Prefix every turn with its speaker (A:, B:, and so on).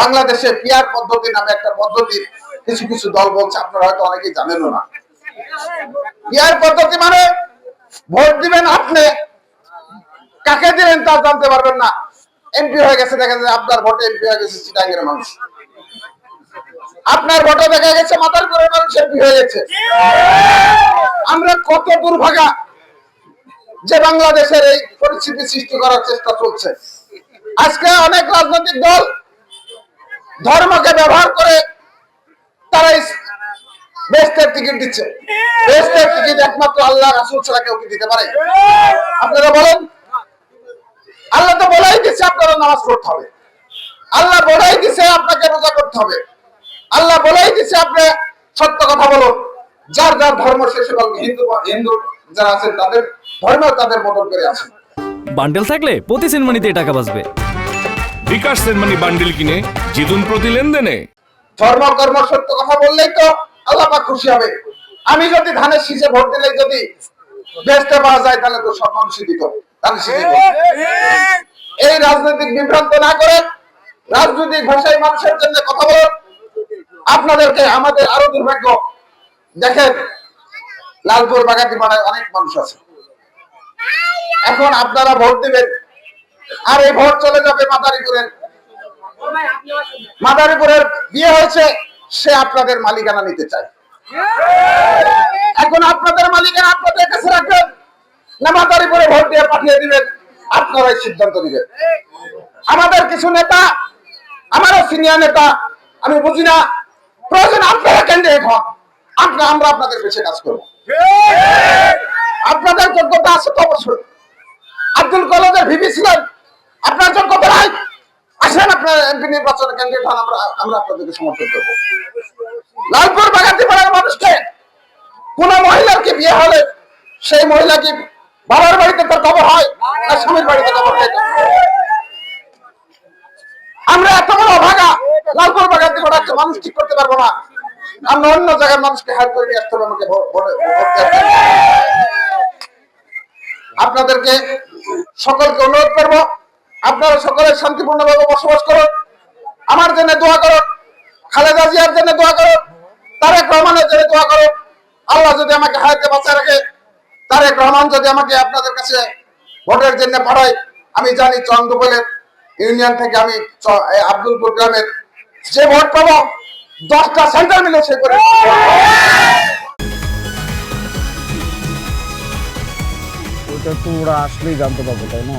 A: বাংলাদেশে পিয়ার পদ্ধতি নামে একটা পদ্ধতি কিছু কিছু দল বলছে, আপনারা হয়তো অনেকেই জানেনও না। পিয়ার পদ্ধতি মানে ভোট দিবেন আপনি। কাকে দিলেন তা জানতে পারবেন না। এমপি হয়ে গেছে, দেখা যায় আপনার ভোটে এমপি হয়ে গেছে চিটাঙ্গের মানুষ। আপনার ভোটে দেখা গেছে মাতার করে মানুষ এমপি হয়ে গেছে। আমরা কত দুর্ভাগা যে বাংলাদেশের এই পরিস্থিতি সৃষ্টি করার চেষ্টা চলছে। আজকে অনেক রাজনৈতিক দল ধর্মকে ব্যবহার করে তারা বেস্টের টিকিট দিচ্ছে। বেস্টের টিকিট একমাত্র আল্লাহ রাসুল ছাড়া কেউ কি দিতে পারে? আপনারা বলেন? আল্লাহ তো বলেই দিচ্ছে আপনারা নামাজ পড়তে হবে। আল্লাহ বলেই দিচ্ছে আপনাকে রোজা করতে হবে। আল্লাহ বলেই দিচ্ছে আপনি সত্য কথা বলুন। যার যার ধর্ম শেষ এবং হিন্দু হিন্দু যারা আছেন তাদের ধর্ম তাদের মতন করে আছেন
B: বান্ডেল থাকলে প্রতি সিনেমানিতে টাকা বাঁচবে।
C: বিকাশ বান্ডিল কিনে প্রতি লেনদেনে।
A: ধর্ম কর্ম সত্য কথা বললেই তো আল্লাহ পাক খুশি হবে। আমি যদি ধানের শীষে ভোট দিলে যদি পাওয়া যায়, তাহলে তো সব মানুষই দিত। এই রাজনৈতিক বিভ্রান্ত না করে রাজনৈতিক ভাষায় মানুষের জন্য কথা বলুন। আপনাদেরকে আমাদের আরও দুর্ভাগ্য। দেখেন, লালপুর বাগাতি পাড়ায় অনেক মানুষ আছে। এখন আপনারা ভোট দিবেন। আর এই ভোট চলে যাবে মাদারীপুরের। মাদারীপুরের বিয়ে হয়েছে, সে আপনাদের মালিকানা নিতে চায়। এখন আপনাদের মালিকানা আপনাদের কাছে রাখবেন না মাদারীপুরে ভোট দিয়ে পাঠিয়ে দিবেন? আপনারাই সিদ্ধান্ত দিবেন আমাদের কিছু নেতা, আমারও সিনিয়র নেতা, আমি বুঝি না, প্রয়োজন আপনারা ক্যান্ডিডেট হন। আপনার আমরা আপনাদের বেশি কাজ করব। আপনাদের যোগ্যতা আছে তো অবশ্যই। আব্দুল কলামের ভিপি ছিলেন আপনার যোগ্যতা নাই আসেন আপনার এমপি নির্বাচনে ক্যান্ডিডেট হন আমরা আমরা আপনাদেরকে সমর্থন করব। লালপুর বাগাতি পাড়ার মানুষকে, কোন মহিলার কি বিয়ে হলে সেই মহিলা কি বাবার বাড়িতে তার খবর হয় না স্বামীর বাড়িতে খবর হয়। আমরা এত বড় অভাগা, লালপুর বাগাতি পাড়া একটা মানুষ ঠিক করতে পারব না। আমরা অন্য জায়গার মানুষকে হায়ার করে নিয়ে আসতে হবে, আমাকে জন্য। আপনাদেরকে সকলকে অনুরোধ করব আপনারা সকলে শান্তিপূর্ণভাবে বসবাস করুন। আমার জন্য দোয়া করুন, খালেদা জিয়ার জন্য দোয়া করুন, তারেক রহমানের জন্য দোয়া করুন। আল্লাহ যদি আমাকে হায়াতে বাঁচায় রাখে, তারেক রহমান যদি আমাকে আপনাদের কাছে ভোটের জন্য পাঠায়, আমি জানি চন্দ্রপোলের ইউনিয়ন থেকে আমি আব্দুলপুর গ্রামের যে ভোট পাবো, দশটা সেন্টার মিলে সে করে
D: ওটা তো ওরা আসলেই জানতে পারবে, তাই না?